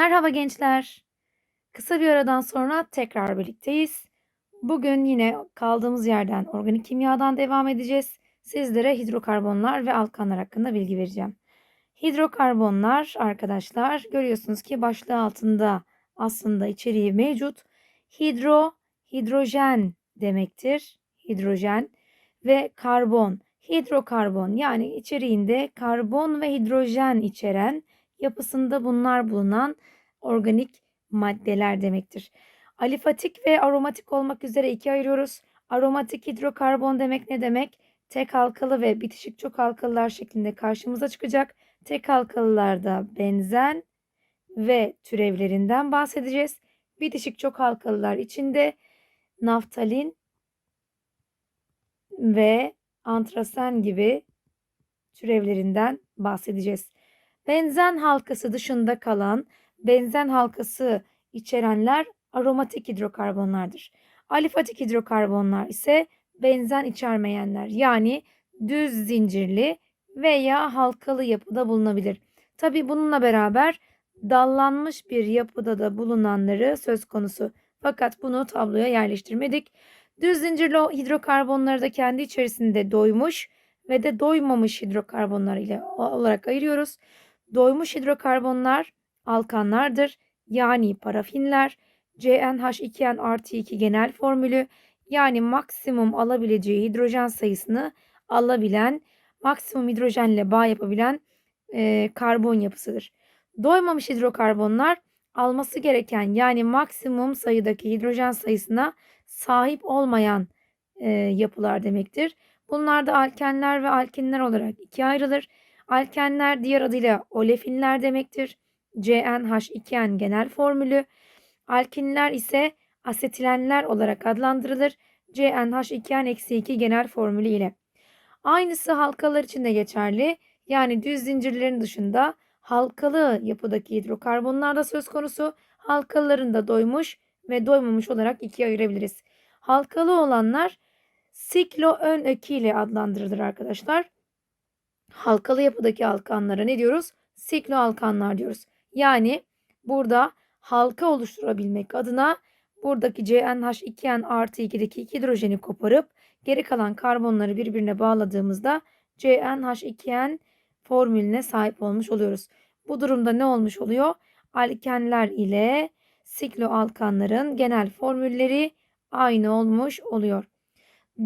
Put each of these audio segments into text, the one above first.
Merhaba gençler. Kısa bir aradan sonra tekrar birlikteyiz. Bugün yine kaldığımız yerden organik kimyadan devam edeceğiz. Sizlere hidrokarbonlar ve alkanlar hakkında bilgi vereceğim. Hidrokarbonlar arkadaşlar görüyorsunuz ki başlığı altında aslında içeriği mevcut. Hidro, hidrojen demektir. Hidrojen ve karbon. Hidrokarbon yani içeriğinde karbon ve hidrojen içeren yapısında bunlar bulunan organik maddeler demektir. Alifatik ve aromatik olmak üzere ikiye ayırıyoruz. Aromatik hidrokarbon demek ne demek? Tek halkalı ve bitişik çok halkalılar şeklinde karşımıza çıkacak. Tek halkalılarda benzen ve türevlerinden bahsedeceğiz. Bitişik çok halkalılar içinde naftalin ve antrasen gibi türevlerinden bahsedeceğiz. Benzen halkası dışında kalan benzen halkası içerenler aromatik hidrokarbonlardır. Alifatik hidrokarbonlar ise benzen içermeyenler yani düz zincirli veya halkalı yapıda bulunabilir. Tabi bununla beraber dallanmış bir yapıda da bulunanları söz konusu. Fakat bunu tabloya yerleştirmedik. Düz zincirli hidrokarbonları da kendi içerisinde doymuş ve de doymamış hidrokarbonlar ile olarak ayırıyoruz. Doymuş hidrokarbonlar alkanlardır. Yani parafinler. CnH2n artı 2 genel formülü yani maksimum alabileceği hidrojen sayısını alabilen, maksimum hidrojenle bağ yapabilen e, karbon yapısıdır. Doymamış hidrokarbonlar alması gereken yani maksimum sayıdaki hidrojen sayısına sahip olmayan e, yapılar demektir. Bunlar da alkenler ve alkinler olarak ikiye ayrılır. Alkenler diğer adıyla olefinler demektir. CnH2n genel formülü. Alkinler ise asetilenler olarak adlandırılır. CnH2n-2 genel formülü ile. Aynısı halkalar için de geçerli. Yani düz zincirlerin dışında halkalı yapıdaki hidrokarbonlar da söz konusu. Halkalıların da doymuş ve doymamış olarak ikiye ayırabiliriz. Halkalı olanlar siklo ön öki ile adlandırılır arkadaşlar halkalı yapıdaki alkanlara ne diyoruz? Sikloalkanlar diyoruz. Yani burada halka oluşturabilmek adına buradaki CnH2n artı 2'deki hidrojeni koparıp geri kalan karbonları birbirine bağladığımızda CnH2n formülüne sahip olmuş oluyoruz. Bu durumda ne olmuş oluyor? Alkenler ile sikloalkanların genel formülleri aynı olmuş oluyor.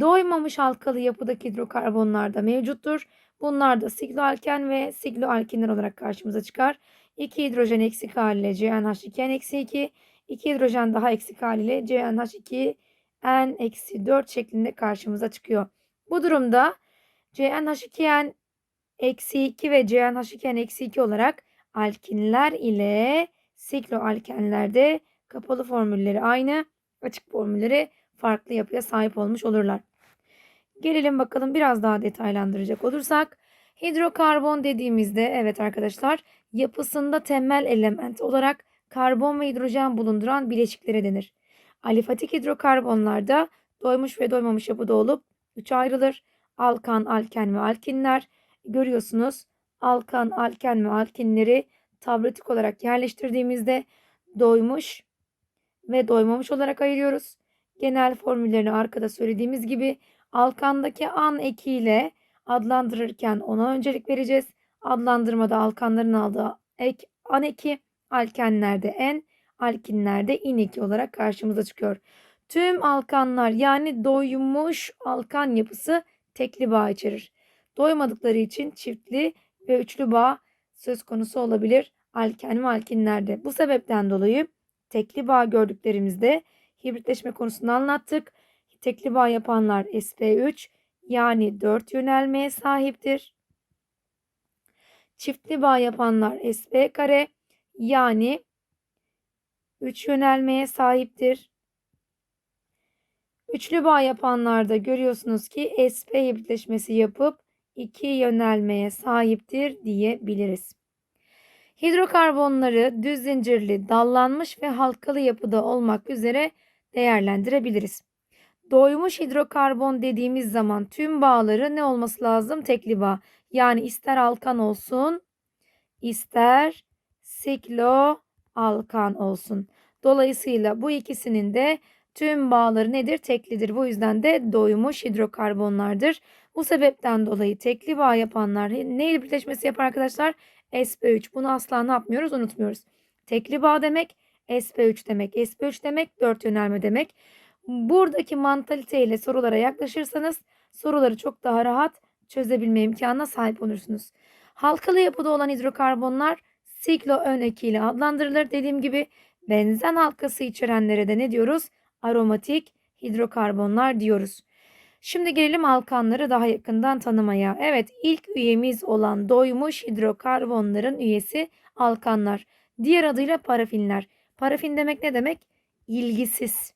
Doymamış halkalı yapıdaki hidrokarbonlar da mevcuttur. Bunlar da sikloalken ve sikloalkinler olarak karşımıza çıkar. 2 hidrojen eksik haliyle CnH2n eksi 2, 2 hidrojen daha eksik haliyle CnH2 n eksi 4 şeklinde karşımıza çıkıyor. Bu durumda CnH2n eksi 2 ve CnH2n eksi 2 olarak alkinler ile sikloalkenlerde kapalı formülleri aynı, açık formülleri farklı yapıya sahip olmuş olurlar. Gelelim bakalım biraz daha detaylandıracak olursak. Hidrokarbon dediğimizde evet arkadaşlar yapısında temel element olarak karbon ve hidrojen bulunduran bileşiklere denir. Alifatik hidrokarbonlarda doymuş ve doymamış yapıda olup üçe ayrılır. Alkan, alken ve alkinler. Görüyorsunuz alkan, alken ve alkinleri tabletik olarak yerleştirdiğimizde doymuş ve doymamış olarak ayırıyoruz. Genel formüllerini arkada söylediğimiz gibi Alkandaki an ekiyle adlandırırken ona öncelik vereceğiz. Adlandırmada alkanların aldığı ek an eki, alkenlerde en, alkinlerde in eki olarak karşımıza çıkıyor. Tüm alkanlar yani doymuş alkan yapısı tekli bağ içerir. Doymadıkları için çiftli ve üçlü bağ söz konusu olabilir alken ve alkinlerde. Bu sebepten dolayı tekli bağ gördüklerimizde hibritleşme konusunu anlattık. Tekli bağ yapanlar sp3 yani 4 yönelmeye sahiptir. Çiftli bağ yapanlar sp kare yani 3 yönelmeye sahiptir. Üçlü bağ yapanlarda görüyorsunuz ki sp hibritleşmesi yapıp 2 yönelmeye sahiptir diyebiliriz. Hidrokarbonları düz zincirli, dallanmış ve halkalı yapıda olmak üzere değerlendirebiliriz. Doymuş hidrokarbon dediğimiz zaman tüm bağları ne olması lazım? Tekli bağ. Yani ister alkan olsun, ister siklo alkan olsun. Dolayısıyla bu ikisinin de tüm bağları nedir? Teklidir. Bu yüzden de doymuş hidrokarbonlardır. Bu sebepten dolayı tekli bağ yapanlar neyle birleşmesi yapar arkadaşlar? sp3. Bunu asla ne yapmıyoruz? Unutmuyoruz. Tekli bağ demek sp3 demek. sp3 demek dört yönelme demek. Buradaki mantaliteyle sorulara yaklaşırsanız soruları çok daha rahat çözebilme imkanına sahip olursunuz. Halkalı yapıda olan hidrokarbonlar siklo ön ekiyle adlandırılır. Dediğim gibi benzen halkası içerenlere de ne diyoruz? Aromatik hidrokarbonlar diyoruz. Şimdi gelelim alkanları daha yakından tanımaya. Evet ilk üyemiz olan doymuş hidrokarbonların üyesi alkanlar. Diğer adıyla parafinler. Parafin demek ne demek? İlgisiz.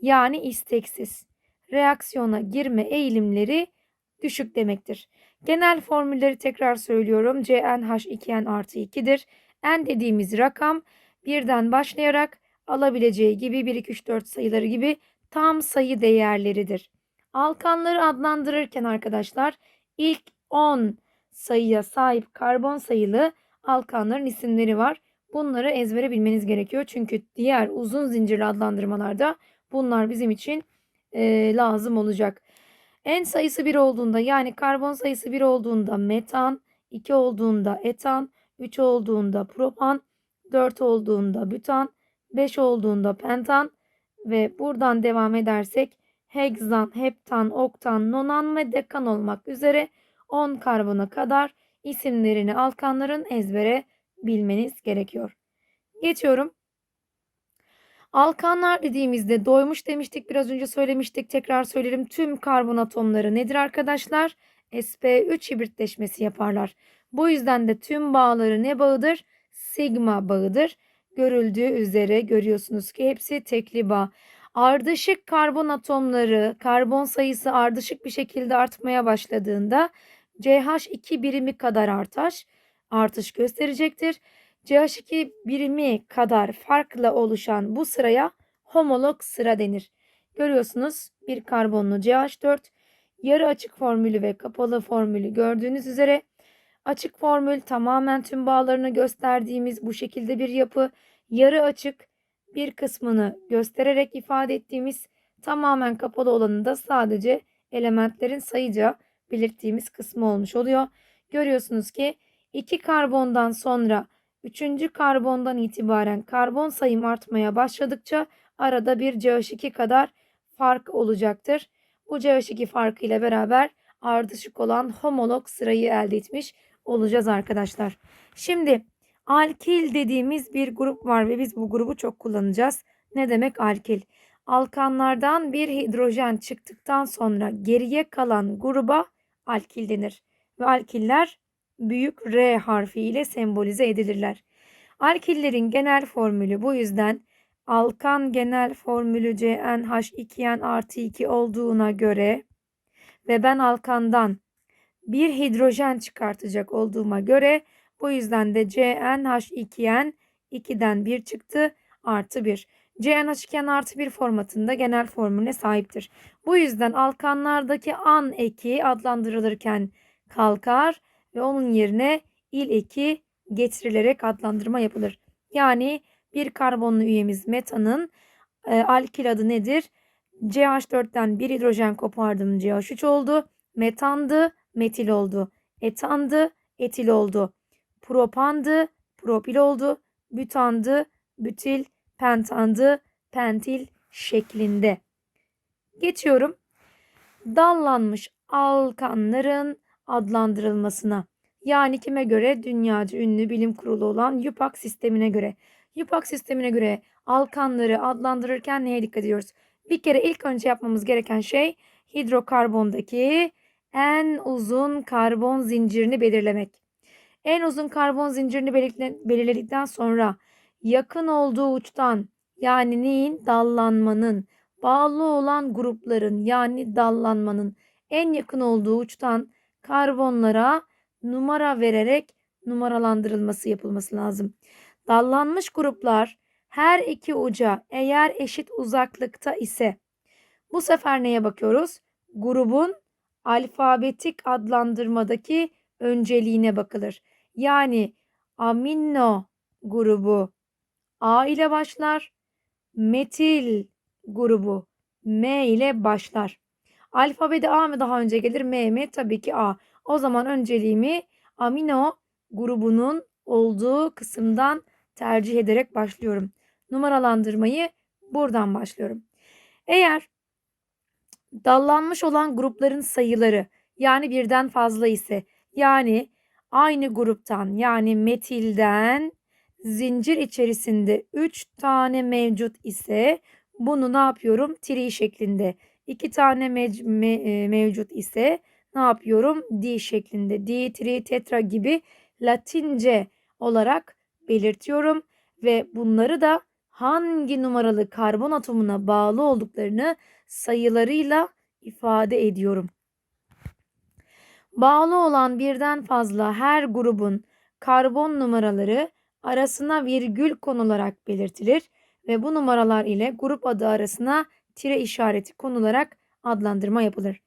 Yani isteksiz. Reaksiyona girme eğilimleri düşük demektir. Genel formülleri tekrar söylüyorum. CnH2n artı 2'dir. N dediğimiz rakam birden başlayarak alabileceği gibi 1, 2, 3, 4 sayıları gibi tam sayı değerleridir. Alkanları adlandırırken arkadaşlar ilk 10 sayıya sahip karbon sayılı alkanların isimleri var. Bunları ezbere bilmeniz gerekiyor. Çünkü diğer uzun zincirli adlandırmalarda bunlar bizim için e, lazım olacak. En sayısı 1 olduğunda yani karbon sayısı 1 olduğunda metan, 2 olduğunda etan, 3 olduğunda propan, 4 olduğunda bütan, 5 olduğunda pentan ve buradan devam edersek heksan, heptan, oktan, nonan ve dekan olmak üzere 10 karbona kadar isimlerini alkanların ezbere bilmeniz gerekiyor. Geçiyorum. Alkanlar dediğimizde doymuş demiştik biraz önce söylemiştik tekrar söylerim tüm karbon atomları nedir arkadaşlar? sp3 hibritleşmesi yaparlar. Bu yüzden de tüm bağları ne bağıdır? Sigma bağıdır. Görüldüğü üzere görüyorsunuz ki hepsi tekli bağ. Ardışık karbon atomları karbon sayısı ardışık bir şekilde artmaya başladığında CH2 birimi kadar artaş artış gösterecektir. CH2 birimi kadar farkla oluşan bu sıraya homolog sıra denir. Görüyorsunuz bir karbonlu CH4 yarı açık formülü ve kapalı formülü gördüğünüz üzere açık formül tamamen tüm bağlarını gösterdiğimiz bu şekilde bir yapı yarı açık bir kısmını göstererek ifade ettiğimiz tamamen kapalı olanı da sadece elementlerin sayıca belirttiğimiz kısmı olmuş oluyor. Görüyorsunuz ki iki karbondan sonra üçüncü karbondan itibaren karbon sayım artmaya başladıkça arada bir CH2 kadar fark olacaktır. Bu CH2 farkı ile beraber ardışık olan homolog sırayı elde etmiş olacağız arkadaşlar. Şimdi alkil dediğimiz bir grup var ve biz bu grubu çok kullanacağız. Ne demek alkil? Alkanlardan bir hidrojen çıktıktan sonra geriye kalan gruba alkil denir. Ve alkiller büyük R harfi ile sembolize edilirler. Alkillerin genel formülü bu yüzden alkan genel formülü CnH2n artı 2 olduğuna göre ve ben alkandan bir hidrojen çıkartacak olduğuma göre bu yüzden de CnH2n 2'den 1 çıktı artı 1. CnH2n artı 1 formatında genel formüle sahiptir. Bu yüzden alkanlardaki an eki adlandırılırken kalkar ve onun yerine il eki getirilerek adlandırma yapılır. Yani bir karbonlu üyemiz metanın e, alkil adı nedir? CH4'ten bir hidrojen kopardım CH3 oldu. Metandı, metil oldu. Etandı, etil oldu. Propandı, propil oldu. Bütandı, bütil, pentandı, pentil şeklinde. Geçiyorum. Dallanmış alkanların adlandırılmasına. Yani kime göre? Dünyaca ünlü bilim kurulu olan YUPAC sistemine göre. YUPAC sistemine göre alkanları adlandırırken neye dikkat ediyoruz? Bir kere ilk önce yapmamız gereken şey hidrokarbondaki en uzun karbon zincirini belirlemek. En uzun karbon zincirini belirledikten sonra yakın olduğu uçtan yani neyin dallanmanın bağlı olan grupların yani dallanmanın en yakın olduğu uçtan karbonlara numara vererek numaralandırılması yapılması lazım. Dallanmış gruplar her iki uca eğer eşit uzaklıkta ise bu sefer neye bakıyoruz? Grubun alfabetik adlandırmadaki önceliğine bakılır. Yani amino grubu A ile başlar. Metil grubu M ile başlar. Alfabede A mı daha önce gelir M mi? Tabii ki A. O zaman önceliğimi amino grubunun olduğu kısımdan tercih ederek başlıyorum. Numaralandırmayı buradan başlıyorum. Eğer dallanmış olan grupların sayıları yani birden fazla ise yani aynı gruptan yani metilden zincir içerisinde 3 tane mevcut ise bunu ne yapıyorum? Tri şeklinde. 2 tane me- e, mevcut ise ne yapıyorum? D şeklinde. D, tri, tetra gibi Latince olarak belirtiyorum ve bunları da hangi numaralı karbon atomuna bağlı olduklarını sayılarıyla ifade ediyorum. Bağlı olan birden fazla her grubun karbon numaraları arasına virgül konularak belirtilir ve bu numaralar ile grup adı arasına tire işareti konularak adlandırma yapılır.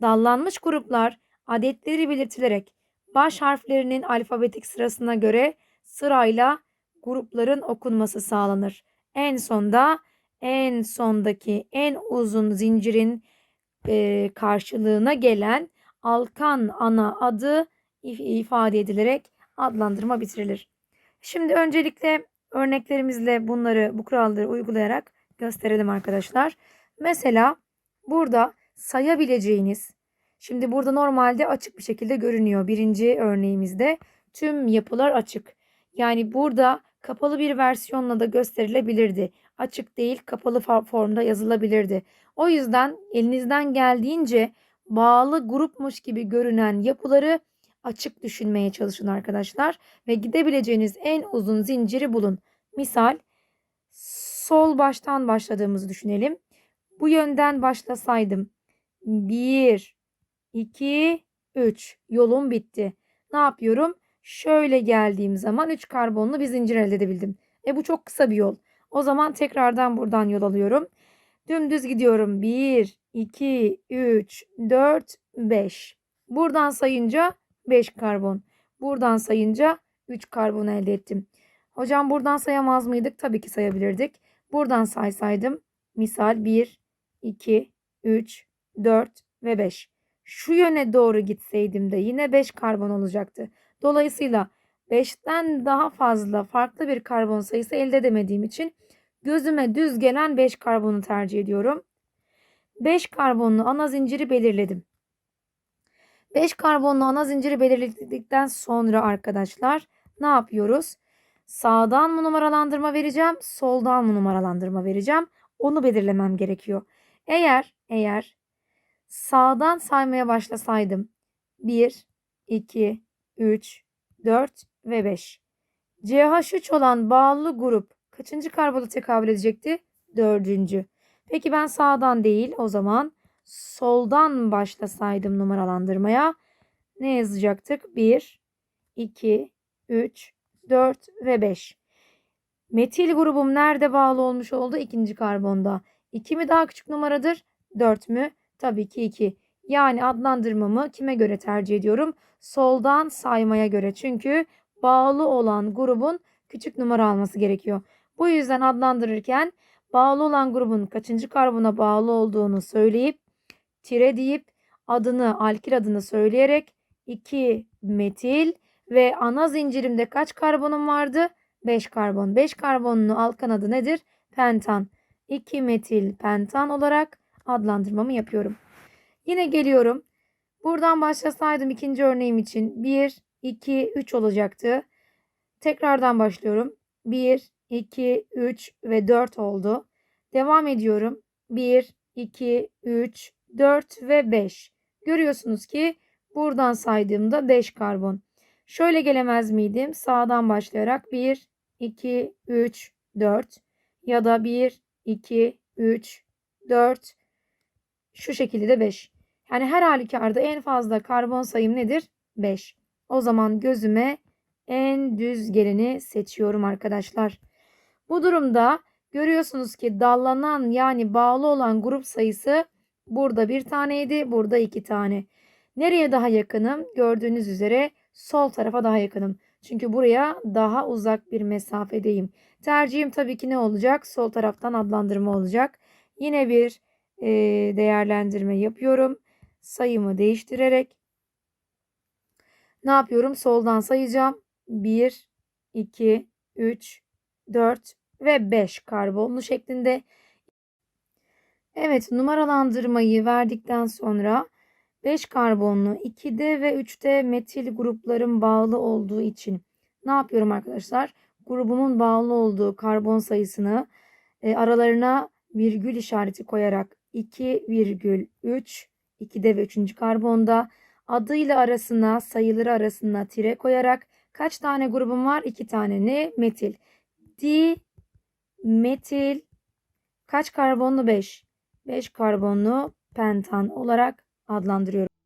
Dallanmış gruplar adetleri belirtilerek baş harflerinin alfabetik sırasına göre sırayla grupların okunması sağlanır. En sonda en sondaki en uzun zincirin e, karşılığına gelen alkan ana adı if- ifade edilerek adlandırma bitirilir. Şimdi öncelikle örneklerimizle bunları bu kuralları uygulayarak gösterelim arkadaşlar. Mesela burada sayabileceğiniz şimdi burada normalde açık bir şekilde görünüyor. Birinci örneğimizde tüm yapılar açık. Yani burada kapalı bir versiyonla da gösterilebilirdi. Açık değil kapalı formda yazılabilirdi. O yüzden elinizden geldiğince bağlı grupmuş gibi görünen yapıları açık düşünmeye çalışın arkadaşlar ve gidebileceğiniz en uzun zinciri bulun. Misal sol baştan başladığımızı düşünelim. Bu yönden başlasaydım 1 2 3 yolum bitti. Ne yapıyorum? Şöyle geldiğim zaman 3 karbonlu bir zincir elde edebildim. E bu çok kısa bir yol. O zaman tekrardan buradan yol alıyorum. Dümdüz gidiyorum. 1, 2, 3, 4, 5. Buradan sayınca 5 karbon. Buradan sayınca 3 karbon elde ettim. Hocam buradan sayamaz mıydık? Tabii ki sayabilirdik. Buradan saysaydım misal 1, 2, 3, 4 ve 5. Şu yöne doğru gitseydim de yine 5 karbon olacaktı. Dolayısıyla 5'ten daha fazla farklı bir karbon sayısı elde edemediğim için gözüme düz gelen 5 karbonu tercih ediyorum. 5 karbonlu ana zinciri belirledim. 5 karbonlu ana zinciri belirledikten sonra arkadaşlar ne yapıyoruz? Sağdan mı numaralandırma vereceğim, soldan mı numaralandırma vereceğim? Onu belirlemem gerekiyor. Eğer eğer sağdan saymaya başlasaydım 1 2 3 4 ve 5. CH3 olan bağlı grup kaçıncı karbona tekabül edecekti? Dördüncü. Peki ben sağdan değil o zaman soldan başlasaydım numaralandırmaya ne yazacaktık? 1, 2, 3, 4 ve 5. Metil grubum nerede bağlı olmuş oldu? İkinci karbonda. 2 mi daha küçük numaradır? 4 mü? Tabii ki 2. Yani adlandırmamı kime göre tercih ediyorum? Soldan saymaya göre. Çünkü bağlı olan grubun küçük numara alması gerekiyor. Bu yüzden adlandırırken bağlı olan grubun kaçıncı karbona bağlı olduğunu söyleyip tire deyip adını, alkil adını söyleyerek 2 metil ve ana zincirimde kaç karbonum vardı? 5 karbon. 5 karbonlu alkan adı nedir? Pentan. 2 metil pentan olarak adlandırmamı yapıyorum. Yine geliyorum. Buradan başlasaydım ikinci örneğim için 1, 2, 3 olacaktı. Tekrardan başlıyorum. 1, 2, 3 ve 4 oldu. Devam ediyorum. 1, 2, 3, 4 ve 5. Görüyorsunuz ki buradan saydığımda 5 karbon. Şöyle gelemez miydim? Sağdan başlayarak 1, 2, 3, 4 ya da 1, 2, 3, 4 şu şekilde de 5. Yani her halükarda en fazla karbon sayım nedir? 5. O zaman gözüme en düz geleni seçiyorum arkadaşlar. Bu durumda görüyorsunuz ki dallanan yani bağlı olan grup sayısı burada bir taneydi, burada iki tane. Nereye daha yakınım? Gördüğünüz üzere sol tarafa daha yakınım. Çünkü buraya daha uzak bir mesafedeyim. Tercihim tabii ki ne olacak? Sol taraftan adlandırma olacak. Yine bir e, değerlendirme yapıyorum. Sayımı değiştirerek ne yapıyorum? Soldan sayacağım. 1, 2, 3, 4 ve 5 karbonlu şeklinde. Evet numaralandırmayı verdikten sonra 5 karbonlu 2'de ve 3'te metil grupların bağlı olduğu için ne yapıyorum arkadaşlar? Grubumun bağlı olduğu karbon sayısını e, aralarına virgül işareti koyarak 2,3 2'de ve 3. karbonda adıyla arasına sayıları arasına tire koyarak kaç tane grubum var? 2 tane ne? Metil. Di metil kaç karbonlu? 5. 5 karbonlu pentan olarak adlandırıyorum.